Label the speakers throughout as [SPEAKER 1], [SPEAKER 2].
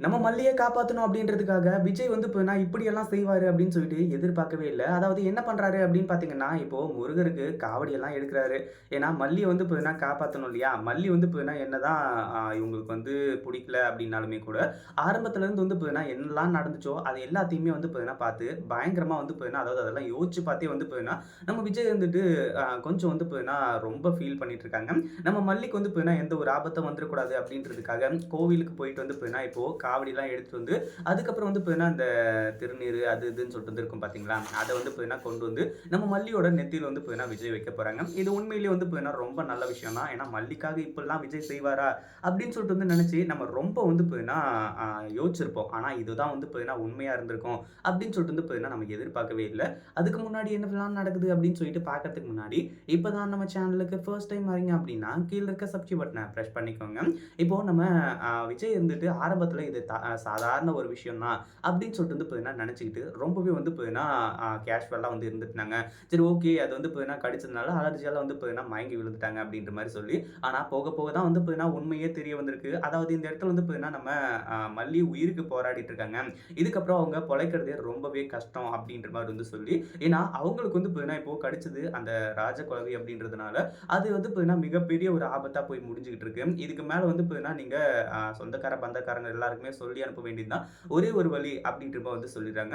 [SPEAKER 1] நம்ம மல்லியை காப்பாற்றணும் அப்படின்றதுக்காக விஜய் வந்து இப்ப இப்படியெல்லாம் செய்வார் அப்படின்னு சொல்லிட்டு எதிர்பார்க்கவே இல்லை அதாவது என்ன பண்ணுறாரு அப்படின்னு பார்த்தீங்கன்னா, இப்போது முருகருக்கு காவடியெல்லாம் எடுக்கிறாரு ஏன்னா மல்லியை வந்து எதுனா காப்பாற்றணும் இல்லையா? மல்லி வந்து இப்போ என்ன தான் இவங்களுக்கு வந்து பிடிக்கல அப்படின்னாலுமே கூட, ஆரம்பத்துலேருந்து வந்து இப்போ என்னெல்லாம் நடந்துச்சோ, அது எல்லாத்தையுமே வந்து இப்போ பார்த்து பயங்கரமாக வந்து இப்போ அதாவது அதெல்லாம் யோசிச்சு பார்த்தே வந்து இப்போ நம்ம விஜய் வந்துட்டு கொஞ்சம் வந்து இப்போ ரொம்ப ஃபீல் பண்ணிட்டு இருக்காங்க. நம்ம மல்லிக்கு வந்து இப்போ எந்த ஒரு ஆபத்தும் வந்துடக்கூடாது அப்படின்றதுக்காக கோவிலுக்கு போயிட்டு வந்து இப்போ இப்போது காவடிலாம் எடுத்துகிட்டு வந்து, அதுக்கப்புறம் வந்து பார்த்தீங்கன்னா, அந்த திருநீர் அது இதுன்னு சொல்லிட்டு வந்து இருக்கும் பார்த்தீங்களா? அதை வந்து பார்த்தீங்கன்னா கொண்டு வந்து நம்ம மல்லியோட நெத்தியில் வந்து பார்த்தீங்கன்னா விஜய் வைக்க போகிறாங்க இது உண்மையிலேயே வந்து பார்த்தீங்கன்னா ரொம்ப நல்ல விஷயம் தான். ஏன்னா மல்லிக்காக இப்படிலாம் விஜய் செய்வாரா? அப்படின்னு சொல்லிட்டு வந்து நினச்சி நம்ம ரொம்ப வந்து பார்த்தீங்கன்னா யோசிச்சிருப்போம். ஆனால் இதுதான் வந்து பார்த்தீங்கன்னா உண்மையாக இருந்திருக்கும் அப்படின்னு சொல்லிட்டு வந்து பார்த்தீங்கன்னா நம்ம எதிர்பார்க்கவே இல்லை அதுக்கு முன்னாடி என்னலாம் நடக்குது அப்படின்னு சொல்லிட்டு பார்க்கறதுக்கு முன்னாடி, இப்போ தான் நம்ம சேனலுக்கு ஃபர்ஸ்ட் டைம் வரீங்க அப்படின்னா, கீழே இருக்க சப்ஸ்கிரைப் பட்டனை ப்ரெஷ் பண்ணிக்கோங்க. இப்போ நம்ம விஜய் இருந்துட்டு ஆரம்பத்தில் இது சாதாரண ஒரு விஷயம் தான் அப்படின்னு சொல்லிட்டு வந்து பார்த்தீங்கன்னா நினச்சிக்கிட்டு ரொம்பவே வந்து பார்த்தீங்கன்னா கேஷுவலாக வந்து இருந்துட்டுனாங்க. சரி ஓகே அது வந்து பார்த்தீங்கன்னா கடிச்சதுனால அலர்ஜியால் வந்து பார்த்தீங்கன்னா மயங்கி விழுந்துட்டாங்க அப்படின்ற மாதிரி சொல்லி ஆனால் போக போக தான் வந்து பார்த்தீங்கன்னா உண்மையே தெரிய வந்திருக்கு. அதாவது இந்த இடத்துல வந்து பார்த்தீங்கன்னா நம்ம மல்லி உயிருக்கு போராடிட்டு இருக்காங்க. இதுக்கப்புறம் அவங்க பொழைக்கிறதே ரொம்பவே கஷ்டம் அப்படின்ற மாதிரி வந்து சொல்லி ஏன்னா அவங்களுக்கு வந்து பார்த்தீங்கன்னா இப்போ கடிச்சது அந்த ராஜ குழவி அப்படின்றதுனால அது வந்து பார்த்தீங்கன்னா மிகப்பெரிய ஒரு ஆபத்தாக போய் முடிஞ்சுக்கிட்டு இருக்கு. இதுக்கு மேலே வந்து பார்த்தீங்கன்னா நீங்கள் சொந்தக்கார பந்தக்காரங்க எல்லாருக்குமே சொல்லி அனுப்ப வேண்டியதுதான். ஒரே ஒரு வழி அப்படின்ற வந்து சொல்லிடுறாங்க.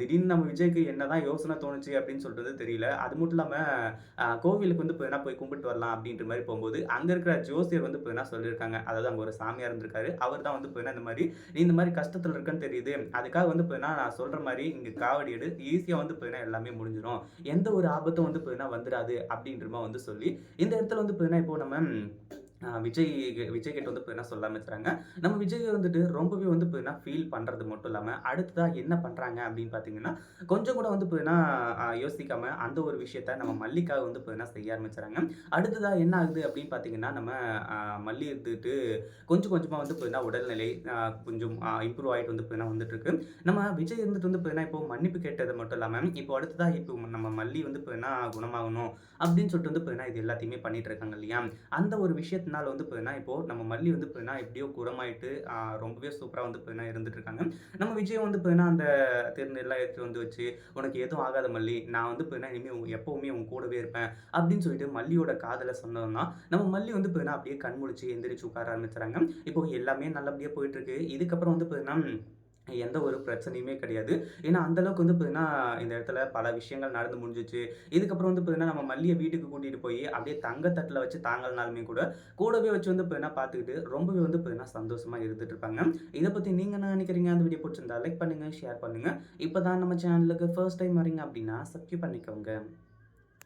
[SPEAKER 1] திடீர்னு நம்ம விஜய்க்கு என்னதான் யோசனை தோணுச்சு அப்படின்னு சொல்றது தெரியல. அது மட்டும் இல்லாமல் கோவிலுக்கு வந்து இப்போ போய் கும்பிட்டு வரலாம் அப்படின்ற மாதிரி போகும்போது அங்கே இருக்கிற ஜோசியர் வந்து இப்போ சொல்லியிருக்காங்க. அதாவது அங்கே ஒரு சாமியார் இருந்திருக்காரு. அவர் தான் வந்து இப்போ இந்த மாதிரி நீ இந்த மாதிரி கஷ்டத்தில் இருக்குன்னு தெரியுது. அதுக்காக வந்து இப்போ நான் சொல்கிற மாதிரி இங்கே காவடி எடு. ஈஸியாக வந்து இப்போ எல்லாமே முடிஞ்சிடும் எந்த ஒரு ஆபத்தும் வந்து இப்போ வந்துடாது அப்படின்ற மாதிரி வந்து சொல்லி இந்த இடத்துல வந்து இப்போ இப்போ நம்ம விஜய் விஜய் கிட்ட வந்து இப்போ என்ன சொல்ல ஆரம்பிச்சுறாங்க நம்ம விஜய் வந்துட்டு ரொம்பவே வந்து இப்போ என்ன ஃபீல் பண்ணுறது மட்டும் இல்லாமல் அடுத்ததாக என்ன பண்ணுறாங்க அப்படின்னு பார்த்தீங்கன்னா கொஞ்சம் கூட வந்து இப்போ யோசிக்காம யோசிக்காமல் அந்த ஒரு விஷயத்த நம்ம மல்லிக்காக வந்து இப்போ என்ன செய்ய ஆரம்பிச்சுறாங்க. அடுத்ததாக என்ன ஆகுது அப்படின்னு பார்த்தீங்கன்னா நம்ம மல்லி இருந்துட்டு கொஞ்சம் கொஞ்சமாக வந்து இப்போ என்ன உடல்நிலை கொஞ்சம் இம்ப்ரூவ் ஆகிட்டு வந்து இப்போ என்ன வந்துட்டு இருக்கு நம்ம விஜய் இருந்துட்டு வந்து இப்போ இப்போ மன்னிப்பு கேட்டது மட்டும் இல்லாமல் இப்போ அடுத்ததாக இப்போ நம்ம மல்லி வந்து இப்போ என்ன குணமாகணும் அப்படின்னு சொல்லிட்டு வந்து இப்போ என்ன இது எல்லாத்தையுமே பண்ணிட்டு இருக்காங்க இல்லையா? அந்த ஒரு விஷயத்த நாள் வந்து பார்த்தீங்கன்னா இப்போது நம்ம மல்லி வந்து பார்த்தீங்கன்னா எப்படியோ குரமாயிட்டு ரொம்பவே சூப்பராக வந்து பார்த்தீங்கன்னா இருந்துட்டு இருக்காங்க நம்ம விஜய் வந்து பார்த்தீங்கன்னா அந்த திருநெல்லாம் எடுத்துகிட்டு வந்து வச்சு உனக்கு எதுவும் ஆகாத மல்லி நான் வந்து பார்த்தீங்கன்னா இனிமேல் எப்போவுமே உன் கூடவே இருப்பேன். அப்படின்னு சொல்லிட்டு மல்லியோட காதலை சொன்னோம்னா நம்ம மல்லி வந்து பார்த்தீங்கன்னா அப்படியே கண்முழிச்சு எந்திரிச்சு உட்கார ஆரம்பிச்சுறாங்க. இப்போ எல்லாமே நல்லபடியாக போயிட்டு இருக்கு இதுக்கப்புறம் வந்து பார்த்தீங்கன்னா எந்த ஒரு பிரச்சனையுமே கிடையாது. ஏன்னா அந்தளவுக்கு வந்து பார்த்தீங்கன்னா இந்த இடத்துல பல விஷயங்கள் நடந்து முடிஞ்சிச்சு. இதுக்கப்புறம் வந்து பார்த்தீங்கன்னா நம்ம மல்லியை வீட்டுக்கு கூட்டிகிட்டு போய் அப்படியே தங்கத்தட்டில் வச்சு தாங்கலனாலுமே கூட கூடவே வச்சு வந்து பார்த்தீங்கன்னா பார்த்துக்கிட்டு ரொம்பவே வந்து பார்த்தீங்கன்னா சந்தோஷமாக இருந்துட்டு இருப்பாங்க. இதை பற்றி நீங்கள் என்ன நினைக்கிறீங்க? அந்த வீடியோ பிடிச்சிருந்தா லைக் பண்ணுங்கள் ஷேர் பண்ணுங்கள் இப்போ தான் நம்ம சேனலுக்கு ஃபர்ஸ்ட் டைம் வரீங்க அப்படின்னா சப்ஸ்கிரைப் பண்ணிக்கோங்க.